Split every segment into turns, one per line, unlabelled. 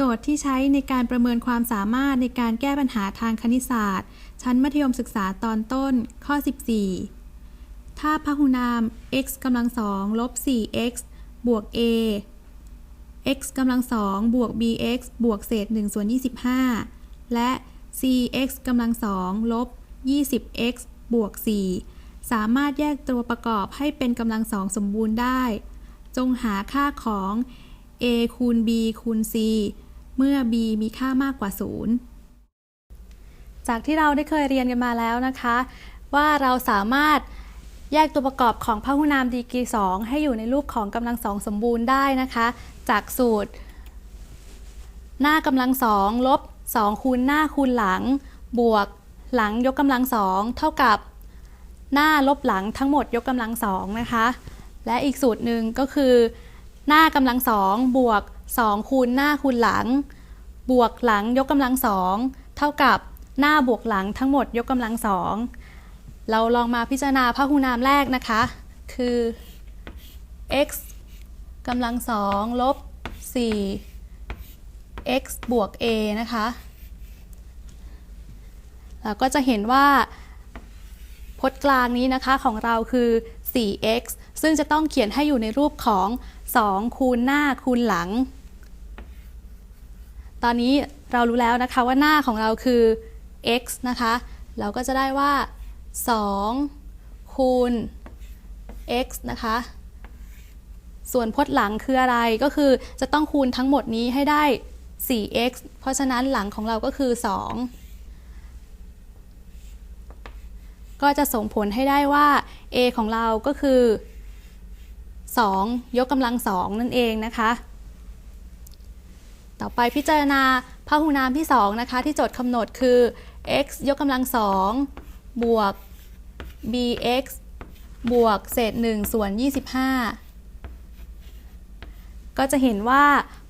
โจทย์ที่ใช้ในการประเมินความสามารถในการแก้ปัญหาทางคณิตศาสตร์ ชั้นมัธยมศึกษาตอนต้น ข้อ 14 ถ้าพหุนาม x กำลังสองลบ 4x บวก a x กำลังสองบวก bx บวกเศษ1ส่วน25 และ cx กำลังสองลบ 20x บวก 4 สามารถแยกตัวประกอบให้เป็นกำลังสองสมบูรณ์ได้ จงหาค่าของ a คูณ b คูณ c เมื่อ b มีค่ามากกว่า 0 จากที่เราได้เคยเรียนกันมาแล้วนะคะ ว่าเราสามารถแยกตัวประกอบของพหุนามดีกรี 2 ให้อยู่ในรูปของกำลังสองสมบูรณ์ได้นะคะ จากสูตร หน้ากำลังสองลบ 2 คูณหน้าคูณหลัง บวกหลังยกกำลังสองเท่ากับหน้าลบหลังทั้งหมดยกกำลังสองนะคะ และอีกสูตรหนึ่งก็คือ หน้ากำลังสองบวก 2 คูณหน้าคูณหลัง บวกหลังยกกำลังสองเท่ากับหน้าบวกหลังทั้งหมดยกกำลังสองเราลองมาพิจารณาพหุนามแรกนะคะ คือ x กำลังสองลบ 4 x บวก a นะคะเราก็จะเห็นว่าพจน์กลางนี้นะคะของเราคือ 4x ซึ่งจะต้องเขียนให้อยู่ในรูปของ 2 คูณหน้าคูณหลัง ตอนนี้เรารู้แล้วนะคะว่าหน้าของเราคือ x นะคะ เราก็จะได้ว่า 2 คูณ x นะคะ ส่วนพจน์หลังคืออะไรก็คือจะต้องคูณทั้งหมดนี้ให้ได้ 4x เพราะฉะนั้นหลังของเราก็คือ 2 ก็จะส่งผลให้ได้ว่า a ของเราก็คือ 2 ยกกำลัง 2 นั่นเองนะคะ ต่อไปพิจารณาพหุนามที่ 2 นะคะ ที่โจทย์กำหนดคือ x ยกกำลัง2บวก bx บวกเศษ1ส่วน 25 ก็จะเห็นว่า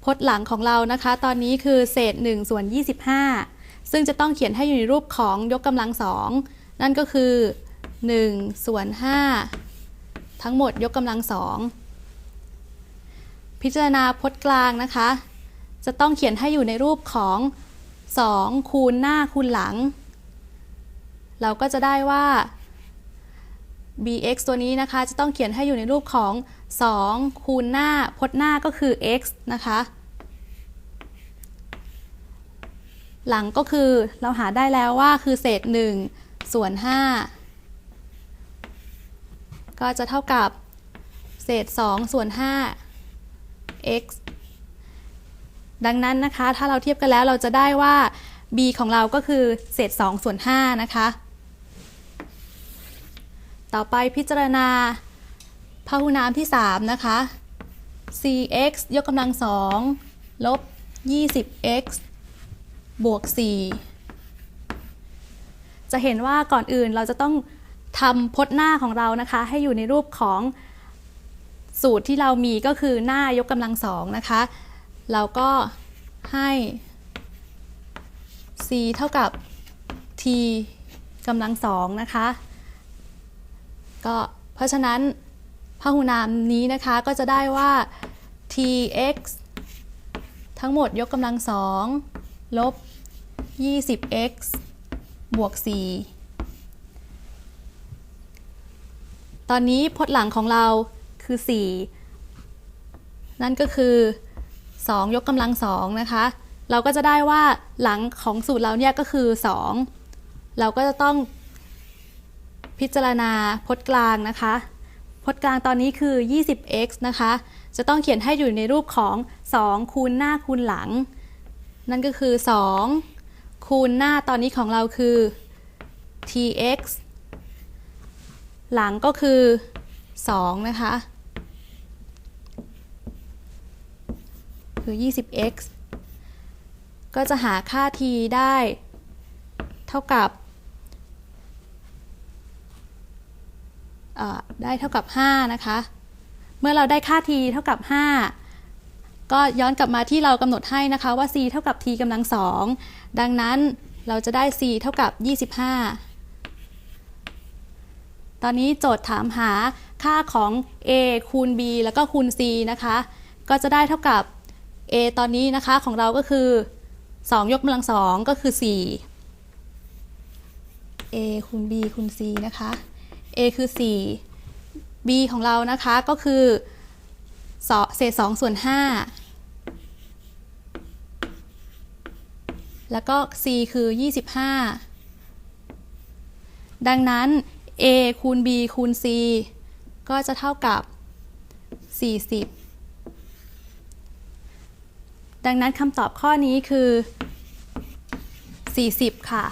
พจน์หลังของเรานะคะ ตอนนี้คือเศษ1ส่วน 25 ซึ่งจะต้องเขียนให้อยู่ในรูปของยกกำลัง2นั่นก็คือ 1 ส่วน 5 ทั้งหมดยกกำลัง2พิจารณาพจน์กลางนะคะ จะต้องเขียนให้อยู่ในรูปของ2คูณหน้าคูณหลัง เราก็จะได้ว่า bx ตัวนี้นะคะ จะต้องเขียนให้อยู่ในรูปของ2คูณหน้าพจน์หน้าก็คือ x นะคะ หลังก็คือเราหาได้แล้วว่าคือเศษ 1 ส่วน 5 ก็จะเท่ากับเศษ 2 ส่วน 5 x ดังนั้นนะคะ ถ้าเราเทียบกันแล้วเราจะได้ว่า b ของเราก็คือเศษ2ส่วน5นะคะ ต่อไปพิจารณาพหุนามที่ 3 นะคะ cx ยกกำลัง2ลบ 20x บวก 4 จะเห็นว่าก่อนอื่นเราจะต้องทำพจน์หน้าของเรานะคะ ให้อยู่ในรูปของสูตรที่เรามีก็คือหน้ายกกำลังสองนะคะ เราก็ให้ c เท่ากับ t กำลังสองนะคะ ก็เพราะฉะนั้นพหุนามนี้นะคะก็จะได้ว่า tx ทั้งหมดยกกำลังสองลบ 20x บวก 4 ตอนนี้พจน์หลังของเราคือ 4 นั่นก็คือ 2 ยกกำลังสองนะคะ เราก็จะได้ว่าหลังของสูตรเราเนี่ยก็คือ 2 เราก็จะต้องพิจารณาพจน์กลางนะคะ พจน์กลางตอนนี้คือ 20x นะคะ จะต้องเขียนให้อยู่ในรูปของ 2 คูณหน้าคูณหลัง นั่นก็คือ 2 คูณหน้าตอนนี้ของเราคือ tx หลังก็คือ 2 นะคะ คือ 20x ก็จะหาค่า t ได้เท่ากับได้เท่ากับ 5 นะคะ เมื่อเราได้ค่า t เท่ากับ 5 ก็ย้อนกลับมาที่เรากำหนดให้นะคะว่า c เท่ากับ t กำลัง2ดังนั้นเราจะได้ c เท่ากับ 25 ตอนนี้โจทย์ถามหาค่าของ a คูณ b แล้วก็คูณ c นะคะ ก็จะได้เท่ากับ a ตอนนี้นะคะของเราก็คือ 2 ยกกำลังสองก็คือ 4 a คูณ b คูณ c นะคะ a คือ 4 b ของเรานะคะก็คือเศษ2ส่วน 5 แล้วก็ c คือ 25 ดังนั้น a คูณ b คูณ c ก็จะเท่ากับ 40 ดังนั้นคำตอบข้อนี้คือ 40 ค่ะ